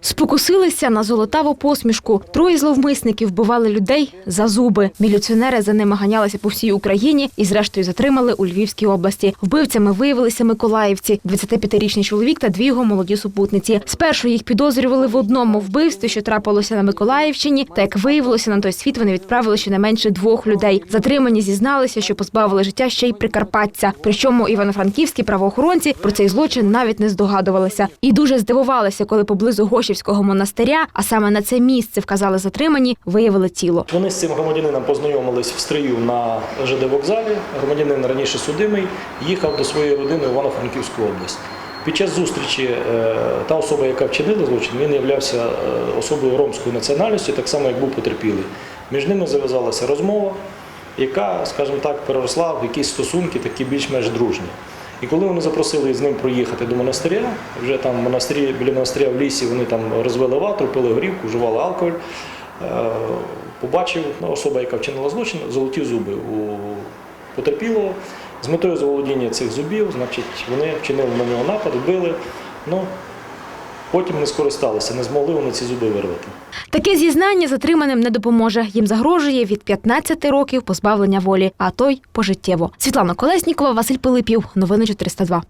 Спокусилися на золотаву посмішку. Троє зловмисників вбивали людей за зуби. Міліціонери за ними ганялися по всій Україні і, зрештою, затримали у Львівській області. Вбивцями виявилися миколаївці, 25-річний чоловік та дві його молоді супутниці. Спершу їх підозрювали в одному вбивстві, що трапилося на Миколаївщині. Та як виявилося, на той світ вони відправили щонайменше двох людей. Затримані зізналися, що позбавили життя ще й прикарпатця. Причому івано-франківські правоохоронці про цей злочин навіть не здогадувалися. І дуже здивувалися, коли поблизу Гошівського монастиря, а саме на це місце вказали затримані, виявили тіло. Вони з цим громадянином познайомились в стрию на ЖД вокзалі. Громадянин раніше судимий їхав до своєї родини в Івано-Франківську область. Під час зустрічі е, та особа, яка вчинила злочин, він являвся е, особою ромської національності, так само як був потерпілий. Між ними зав'язалася розмова, яка, скажімо так, переросла в якісь стосунки, такі більш-менш дружні. І коли вони запросили з ним проїхати до монастиря, вже там монастирі, біля монастиря в лісі вони там розвели ватру, пили горівку, вживали алкоголь. Е, Побачив ну, особа, яка вчинила злочин, золоті зуби у потерпілого. З метою заволодіння цих зубів, значить, вони вчинили на нього напад, вбили. Ну, потім не скористалися, не змогли вони ці зуби вирвати. Таке зізнання затриманим не допоможе. Їм загрожує від 15 років позбавлення волі, а той пожиттєво. Світлана Колеснікова, Василь Пилипів. Новини 402.